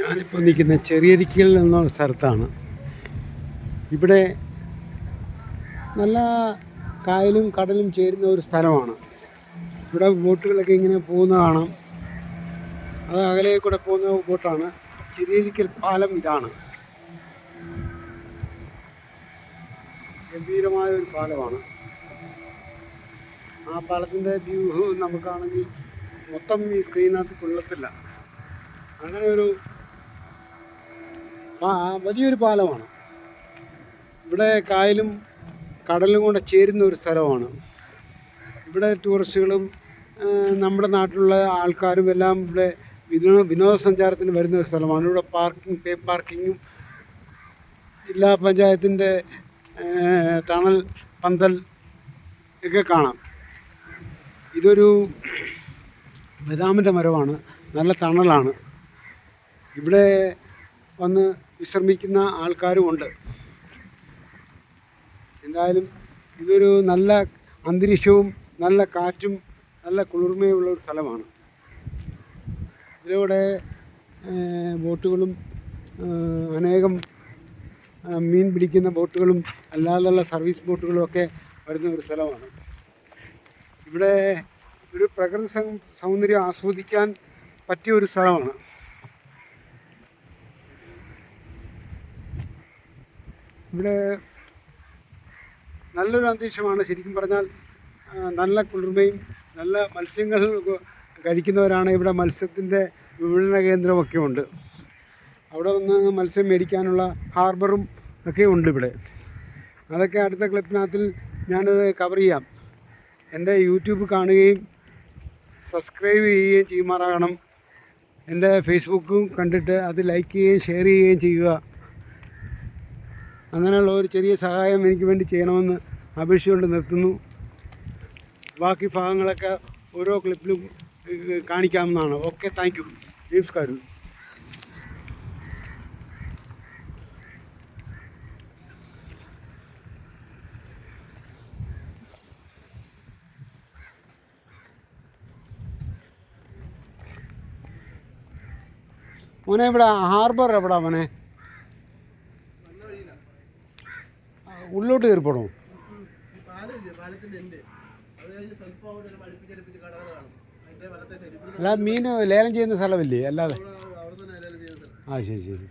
ഞാനിപ്പോൾ നിൽക്കുന്ന ചെറിയരിക്കൽ എന്ന സ്ഥലത്താണ്. ഇവിടെ നല്ല കായലും കടലും ചേരുന്ന ഒരു സ്ഥലമാണ്. ഇവിടെ ബോട്ടുകളൊക്കെ ഇങ്ങനെ പോകുന്ന കാണാം. അത് അകലെ കൂടെ പോകുന്ന ബോട്ടാണ്. ചെറിയരിക്കൽ പാലം ഇതാണ്. ഗംഭീരമായ ഒരു പാലമാണ്. ആ പാലത്തിന്റെ വ്യൂ നമുക്കാണെങ്കിൽ മൊത്തം ഈ സ്ക്രീനകത്ത് കൊള്ളത്തില്ല. അങ്ങനെ ഒരു വലിയൊരു പാലമാണ്. ഇവിടെ കായലും കടലും കൂടെ ചേരുന്ന ഒരു സ്ഥലമാണ്. ഇവിടെ ടൂറിസ്റ്റുകളും നമ്മുടെ നാട്ടിലുള്ള ആൾക്കാരും എല്ലാം ഇവിടെ വിനോ വിനോദസഞ്ചാരത്തിന് വരുന്ന ഒരു സ്ഥലമാണ്. ഇവിടെ പാർക്കിംഗ് പേ പാർക്കിങ്ങും ജില്ലാ പഞ്ചായത്തിന്റെ തണൽ പന്തൽ ഒക്കെ കാണാം. ഇതൊരു ബദാമിന്റെ മരമാണ്. നല്ല തണലാണ്. ഇവിടെ വന്ന് വിശ്രമിക്കുന്ന ആൾക്കാരും ഉണ്ട് എന്തായാലും ഇതൊരു നല്ല അന്തരീക്ഷവും നല്ല കാറ്റും നല്ല കുളിർമയുമുള്ള ഒരു സ്ഥലമാണ്. ഇതിലൂടെ ബോട്ടുകളും അനേകം മീൻ പിടിക്കുന്ന ബോട്ടുകളും അല്ലാതെയുള്ള സർവീസ് ബോട്ടുകളും ഒക്കെ വരുന്ന ഒരു സ്ഥലമാണ്. ഇവിടെ ഒരു പ്രകൃതി സൗന്ദര്യം ആസ്വദിക്കാൻ പറ്റിയ ഒരു സ്ഥലമാണ്. ഇവിടെ നല്ലൊരു അന്തരീക്ഷമാണ്. ശരിക്കും പറഞ്ഞാൽ നല്ല കുളിർമയും നല്ല മത്സ്യങ്ങൾ കഴിക്കുന്നവരാണ് ഇവിടെ മത്സ്യത്തിന്റെ വിപണന കേന്ദ്രമൊക്കെ ഉണ്ട്. അവിടെ വന്ന് മത്സ്യം മേടിക്കാനുള്ള ഹാർബറും ഒക്കെ ഉണ്ട് ഇവിടെ. അതൊക്കെ അടുത്ത ക്ലിപ്പിനകത്തിൽ ഞാനത് കവർ ചെയ്യാം. എന്റെ യൂട്യൂബ് കാണുകയും സബ്സ്ക്രൈബ് ചെയ്യുകയും ചെയ്യുമാറാകണം. എന്റെ ഫേസ്ബുക്കും കണ്ടിട്ട് അത് ലൈക്ക് ചെയ്യുകയും ഷെയർ ചെയ്യുകയും ചെയ്യുക. അങ്ങനെയുള്ള ഒരു ചെറിയ സഹായം എനിക്ക് വേണ്ടി ചെയ്യണമെന്ന് അപേക്ഷയോട് നിർത്തുന്നു. ബാക്കി ഭാഗങ്ങളൊക്കെ ഓരോ ക്ലിപ്പിലും കാണിക്കാമെന്നാണ് ഓക്കെ താങ്ക് യു. നമസ്കാരം. മോനെ ഇവിടെ ഹാർബർ എവിടാ മോനെ ഉള്ളോട്ട് കയറി പോണോ ഈ പാലമില്ലേ പാലത്തിന്റെ ഉണ്ട് അത് കഴിഞ്ഞ് സ്വല്പം അവിടെ ഒരു അടുപ്പിച്ചടുപ്പിച്ച് കടകൾ കാണും അതിന്റെ കയറിപ്പോണോ? അല്ല മീൻ ലേലം ചെയ്യുന്ന സ്ഥലമില്ലേ? അല്ലാതെ. ആ ശരി ശരി.